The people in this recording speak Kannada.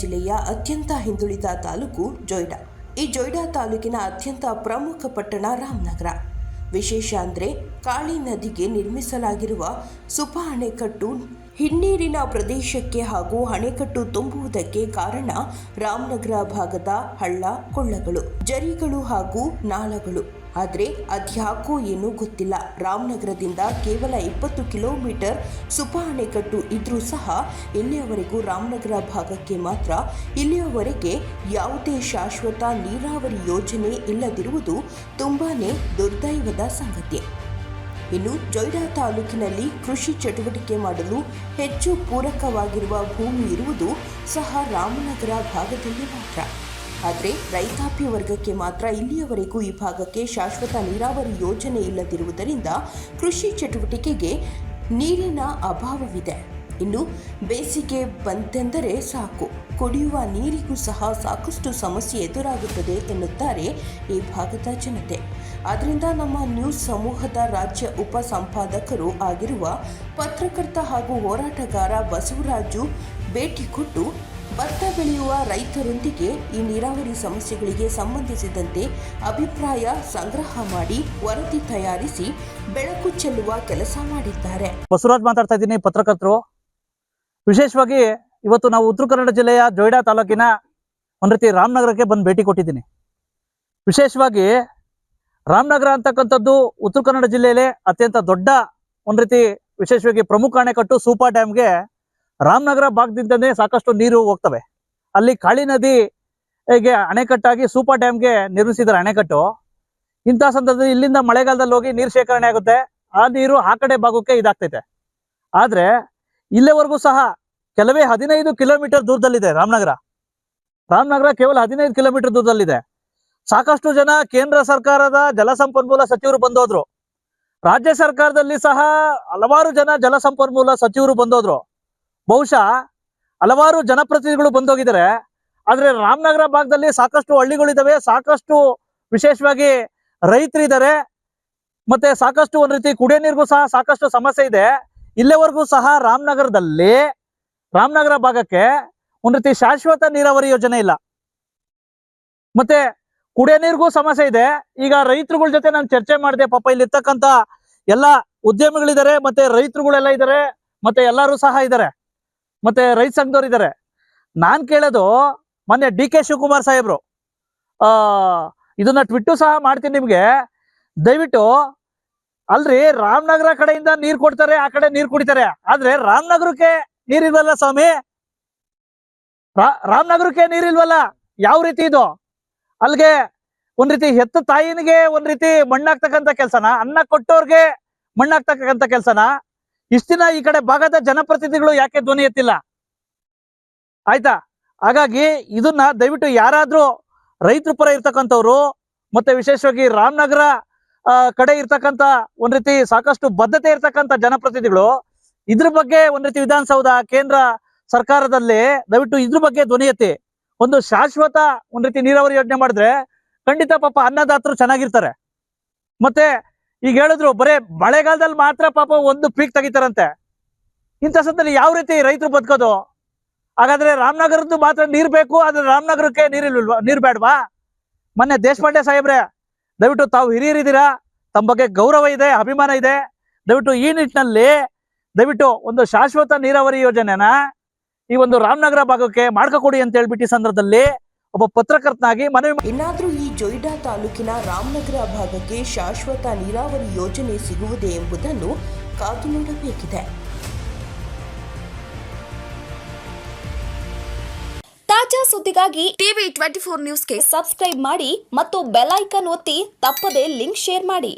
ಜಿಲ್ಲೆಯ ಅತ್ಯಂತ ಹಿಂದುಳಿದ ತಾಲೂಕು ಜೊಯ್ಡಾ. ಈ ಜೊಯ್ಡಾ ತಾಲೂಕಿನ ಅತ್ಯಂತ ಪ್ರಮುಖ ಪಟ್ಟಣ ರಾಮನಗರ. ವಿಶೇಷ ಅಂದರೆ ಕಾಳಿ ನದಿಗೆ ನಿರ್ಮಿಸಲಾಗಿರುವ ಸುಪ ಅಣೆಕಟ್ಟು ಹಿನ್ನೀರಿನ ಪ್ರದೇಶಕ್ಕೆ ಹಾಗೂ ಅಣೆಕಟ್ಟು ತುಂಬುವುದಕ್ಕೆ ಕಾರಣ ರಾಮನಗರ ಭಾಗದ ಹಳ್ಳ, ಕೊಳ್ಳಗಳು, ಜರಿಗಳು ಹಾಗೂ ನಾಳಗಳು. ಆದರೆ ಅದ್ಯಾಕೋ ಏನೂ ಗೊತ್ತಿಲ್ಲ. ರಾಮನಗರದಿಂದ ಕೇವಲ ಇಪ್ಪತ್ತು ಕಿಲೋಮೀಟರ್ ಸುಪ ಅಣೆಕಟ್ಟು ಇದ್ದರೂ ಸಹ ಇಲ್ಲಿಯವರೆಗೂ ರಾಮನಗರ ಭಾಗಕ್ಕೆ ಮಾತ್ರ ಇಲ್ಲಿಯವರೆಗೆ ಯಾವುದೇ ಶಾಶ್ವತ ನೀರಾವರಿ ಯೋಜನೆ ಇಲ್ಲದಿರುವುದು ತುಂಬಾ ದುರ್ದೈವದ ಸಂಗತಿ. ಇನ್ನು ಜೊಯ್ಡಾ ತಾಲೂಕಿನಲ್ಲಿ ಕೃಷಿ ಚಟುವಟಿಕೆ ಮಾಡಲು ಹೆಚ್ಚು ಪೂರಕವಾಗಿರುವ ಭೂಮಿ ಇರುವುದು ಸಹ ರಾಮನಗರ ಭಾಗದಲ್ಲಿ ಮಾತ್ರ. ಆದರೆ ರೈತಾಪಿ ವರ್ಗಕ್ಕೆ ಮಾತ್ರ ಇಲ್ಲಿಯವರೆಗೂ ಈ ಭಾಗಕ್ಕೆ ಶಾಶ್ವತ ನೀರಾವರಿ ಯೋಜನೆ ಇಲ್ಲದಿರುವುದರಿಂದ ಕೃಷಿ ಚಟುವಟಿಕೆಗೆ ನೀರಿನ ಅಭಾವವಿದೆ. ಇನ್ನು ಬೇಸಿಗೆ ಬಂತೆಂದರೆ ಸಾಕು. ಕುಡಿಯುವ ನೀರಿಗೂ ಸಹ ಸಾಕಷ್ಟು ಸಮಸ್ಯೆ ಎದುರಾಗುತ್ತದೆ ಎನ್ನುತ್ತಾರೆ ಈ ಭಾಗದ ಜನತೆ. ಆದ್ದರಿಂದ ನಮ್ಮ ನ್ಯೂಸ್ ಸಮೂಹದ ರಾಜ್ಯ ಉಪ ಸಂಪಾದಕರು ಆಗಿರುವ ಪತ್ರಕರ್ತ ಹಾಗೂ ಹೋರಾಟಗಾರ ಬಸವರಾಜು ಭೇಟಿ ಕೊಟ್ಟು ಭತ್ತ ಬೆಳೆಯುವ ರೈತರೊಂದಿಗೆ ಈ ನೀರಾವರಿ ಸಮಸ್ಯೆಗಳಿಗೆ ಸಂಬಂಧಿಸಿದಂತೆ ಅಭಿಪ್ರಾಯ ಸಂಗ್ರಹ ಮಾಡಿ ವರದಿ ತಯಾರಿಸಿ ಬೆಳಕು ಚೆಲ್ಲುವ ಕೆಲಸ ಮಾಡಿದ್ದಾರೆ. ಬಸವರಾಜ್ ಮಾತಾಡ್ತಾ ಇದ್ದೀನಿ, ಪತ್ರಕರ್ತರು. ವಿಶೇಷವಾಗಿ ಇವತ್ತು ನಾವು ಉತ್ತರ ಕನ್ನಡ ಜಿಲ್ಲೆಯ ಜೊಯ್ಡಾ ತಾಲೂಕಿನ ಒಂದ್ ರೀತಿ ರಾಮನಗರಕ್ಕೆ ಬಂದು ಭೇಟಿ ಕೊಟ್ಟಿದ್ದೀನಿ. ವಿಶೇಷವಾಗಿ ರಾಮನಗರ ಅಂತಕ್ಕಂಥದ್ದು ಉತ್ತರ ಕನ್ನಡ ಜಿಲ್ಲೆಯಲ್ಲೇ ಅತ್ಯಂತ ದೊಡ್ಡ ಒಂದ್ ರೀತಿ ವಿಶೇಷವಾಗಿ ಪ್ರಮುಖ ಅಣೆಕಟ್ಟು ಸೂಪಾ ಡ್ಯಾಮ್ಗೆ ರಾಮನಗರ ಭಾಗದಿಂದನೇ ಸಾಕಷ್ಟು ನೀರು ಹೋಗ್ತವೆ. ಅಲ್ಲಿ ಕಾಳಿ ನದಿ ಗೆ ಅಣೆಕಟ್ಟಾಗಿ ಸೂಪರ್ ಡ್ಯಾಮ್ಗೆ ನಿರ್ಮಿಸಿದ್ದಾರೆ ಅಣೆಕಟ್ಟು. ಇಂಥ ಸಂದರ್ಭದಲ್ಲಿ ಇಲ್ಲಿಂದ ಮಳೆಗಾಲದಲ್ಲಿ ಹೋಗಿ ನೀರು ಶೇಖರಣೆ ಆಗುತ್ತೆ. ಆ ನೀರು ಆ ಕಡೆ ಭಾಗಕ್ಕೆ ಇದಾಗ್ತೈತೆ. ಆದ್ರೆ ಇಲ್ಲಿವರೆಗೂ ಸಹ ಕೆಲವೇ ಹದಿನೈದು ಕಿಲೋಮೀಟರ್ ದೂರದಲ್ಲಿದೆ ರಾಮನಗರ. ರಾಮನಗರ ಕೇವಲ ಹದಿನೈದು ಕಿಲೋಮೀಟರ್ ದೂರದಲ್ಲಿದೆ. ಸಾಕಷ್ಟು ಜನ ಕೇಂದ್ರ ಸರ್ಕಾರದ ಜಲಸಂಪನ್ಮೂಲ ಸಚಿವರು ಬಂದೋದ್ರು. ರಾಜ್ಯ ಸರ್ಕಾರದಲ್ಲಿ ಸಹ ಹಲವಾರು ಜನ ಜಲಸಂಪನ್ಮೂಲ ಸಚಿವರು ಬಂದೋದ್ರು. ಬಹುಶಃ ಹಲವಾರು ಜನಪ್ರತಿನಿಧಿಗಳು ಬಂದೋಗಿದ್ದಾರೆ. ಆದ್ರೆ ರಾಮನಗರ ಭಾಗದಲ್ಲಿ ಸಾಕಷ್ಟು ಹಳ್ಳಿಗಳಿದ್ದಾವೆ ಸಾಕಷ್ಟು ವಿಶೇಷವಾಗಿ ರೈತರಿದ್ದಾರೆ ಮತ್ತೆ ಸಾಕಷ್ಟು ಒಂದ್ ರೀತಿ ಕುಡಿಯೋ ನೀರಿಗೂ ಸಹ ಸಾಕಷ್ಟು ಸಮಸ್ಯೆ ಇದೆ. ಇಲ್ಲಿವರೆಗೂ ಸಹ ರಾಮನಗರದಲ್ಲಿ, ರಾಮನಗರ ಭಾಗಕ್ಕೆ ಒಂದ್ ರೀತಿ ಶಾಶ್ವತ ನೀರಾವರಿ ಯೋಜನೆ ಇಲ್ಲ. ಮತ್ತೆ ಕುಡಿಯೋ ನೀರಿಗೂ ಸಮಸ್ಯೆ ಇದೆ. ಈಗ ರೈತರುಗಳ ಜೊತೆ ನಾನು ಚರ್ಚೆ ಮಾಡಿದೆ, ಪಾಪ ಇಲ್ಲಿ ಇರ್ತಕ್ಕಂತ ಎಲ್ಲ ಉದ್ಯಮಿಗಳಿದ್ದಾರೆ ಮತ್ತೆ ರೈತರುಗಳೆಲ್ಲ ಇದ್ದಾರೆ ಮತ್ತೆ ಎಲ್ಲರೂ ಸಹ ಇದ್ದಾರೆ ಮತ್ತೆ ರೈತ ಸಂಘದವ್ರು ಇದ್ದಾರೆ ನಾನ್ ಕೇಳೋದು ಮೊನ್ನೆ ಡಿ ಕೆ ಶಿವಕುಮಾರ್ ಸಾಹೇಬ್ರು. ಆ, ಇದನ್ನ ಟ್ವಿಟ್ಟು ಸಹ ಮಾಡ್ತೀನಿ ನಿಮ್ಗೆ. ದಯವಿಟ್ಟು ಅಲ್ರಿ, ರಾಮನಗರ ಕಡೆಯಿಂದ ನೀರ್ ಕೊಡ್ತಾರೆ, ಆ ಕಡೆ ನೀರ್ ಕುಡಿತಾರೆ. ಆದ್ರೆ ರಾಮನಗರಕ್ಕೆ ನೀರಿಲ್ವಲ್ಲ ಸ್ವಾಮಿ? ರಾಮನಗರಕ್ಕೆ ನೀರಿಲ್ವಲ್ಲ ಯಾವ ರೀತಿ ಇದು? ಅಲ್ಲಿಗೆ ಒಂದ್ ರೀತಿ ಹೆತ್ತ ತಾಯಿನಿಗೆ ಒಂದ್ ರೀತಿ ಮಣ್ಣಾಗ್ತಕ್ಕಂತ ಕೆಲ್ಸನ? ಅನ್ನ ಕೊಟ್ಟೋರ್ಗೆ ಮಣ್ಣಾಗ್ತಕ್ಕಂತ ಕೆಲ್ಸನ? ಇಷ್ಟ ದಿನ ಈ ಕಡೆ ಭಾಗದ ಜನಪ್ರತಿನಿಧಿಗಳು ಯಾಕೆ ಧ್ವನಿ ಎತ್ತಿಲ್ಲ? ಆಯ್ತಾ? ಹಾಗಾಗಿ ಇದನ್ನ ದಯವಿಟ್ಟು ಯಾರಾದ್ರೂ ರೈತರ ಪರ ಇರ್ತಕ್ಕಂಥವ್ರು, ಮತ್ತೆ ವಿಶೇಷವಾಗಿ ರಾಮನಗರ ಕಡೆ ಇರ್ತಕ್ಕಂಥ ಒಂದ್ ರೀತಿ ಸಾಕಷ್ಟು ಬದ್ಧತೆ ಇರ್ತಕ್ಕಂಥ ಜನಪ್ರತಿನಿಧಿಗಳು, ಇದ್ರ ಬಗ್ಗೆ ಒಂದ್ ರೀತಿ ವಿಧಾನಸೌಧ, ಕೇಂದ್ರ ಸರ್ಕಾರದಲ್ಲಿ ದಯವಿಟ್ಟು ಇದ್ರ ಬಗ್ಗೆ ಧ್ವನಿ ಎತ್ತಿ. ಒಂದು ಶಾಶ್ವತ ಒಂದ್ ರೀತಿ ನೀರಾವರಿ ಯೋಜನೆ ಮಾಡಿದ್ರೆ ಖಂಡಿತ ಪಾಪ ಅನ್ನದಾತರು ಚೆನ್ನಾಗಿರ್ತಾರೆ. ಮತ್ತೆ ಈಗ ಹೇಳಿದ್ರು, ಬರೇ ಮಳೆಗಾಲದಲ್ಲಿ ಮಾತ್ರ ಪಾಪ ಒಂದು ಪೀಕ್ ತೆಗಿತಾರಂತೆ. ಇಂಥ ಸಂದರ್ಭದಲ್ಲಿ ಯಾವ ರೀತಿ ರೈತರು ಬದುಕೋದು? ಹಾಗಾದ್ರೆ ರಾಮನಗರದ್ದು ಮಾತ್ರ ನೀರ್ ಬೇಕು, ಆದ್ರೆ ರಾಮನಗರಕ್ಕೆ ನೀರಿಲ್ವಾ ನೀರ್ ಬೇಡವಾ ಮೊನ್ನೆ ದೇಶಪಾಂಡೆ ಸಾಹೇಬ್ರೆ, ದಯವಿಟ್ಟು ತಾವು ಹಿರಿಯರಿದ್ದೀರಾ? ತಮ್ಮ ಬಗ್ಗೆ ಗೌರವ ಇದೆ, ಅಭಿಮಾನ ಇದೆ. ದಯವಿಟ್ಟು ಈ ನಿಟ್ಟಿನಲ್ಲಿ ದಯವಿಟ್ಟು ಒಂದು ಶಾಶ್ವತ ನೀರಾವರಿ ಯೋಜನೆನ ಈ ಒಂದು ರಾಮನಗರ ಭಾಗಕ್ಕೆ ಮಾಡ್ಕೊಡಿ ಅಂತ ಹೇಳ್ಬಿಟ್ಟು ಈ ಸಂದರ್ಭದಲ್ಲಿ ಒಬ್ಬ ಪತ್ರಕರ್ತನಾಗಿ ಮನವಿ ಜೊಯ್ಡಾ ತಾಲೂಕಿನ ರಾಮನಗರ ಭಾಗಕ್ಕೆ ಶಾಶ್ವತ ನೀರಾವರಿ ಯೋಜನೆ ಸಿಗುವುದೇ ಎಂಬುದನ್ನು ಕಾದು ನೋಡಬೇಕಿದೆ. ತಾಜಾ ಸುದ್ದಿಗಾಗಿ ಟಿವಿ ಟ್ವೆಂಟಿ ಫೋರ್ ನ್ಯೂಸ್ಗೆ ಸಬ್ಸ್ಕ್ರೈಬ್ ಮಾಡಿ ಮತ್ತು ಬೆಲ್ ಐಕನ್ ಒತ್ತಿ ತಪ್ಪದೇ ಲಿಂಕ್ ಶೇರ್ ಮಾಡಿ.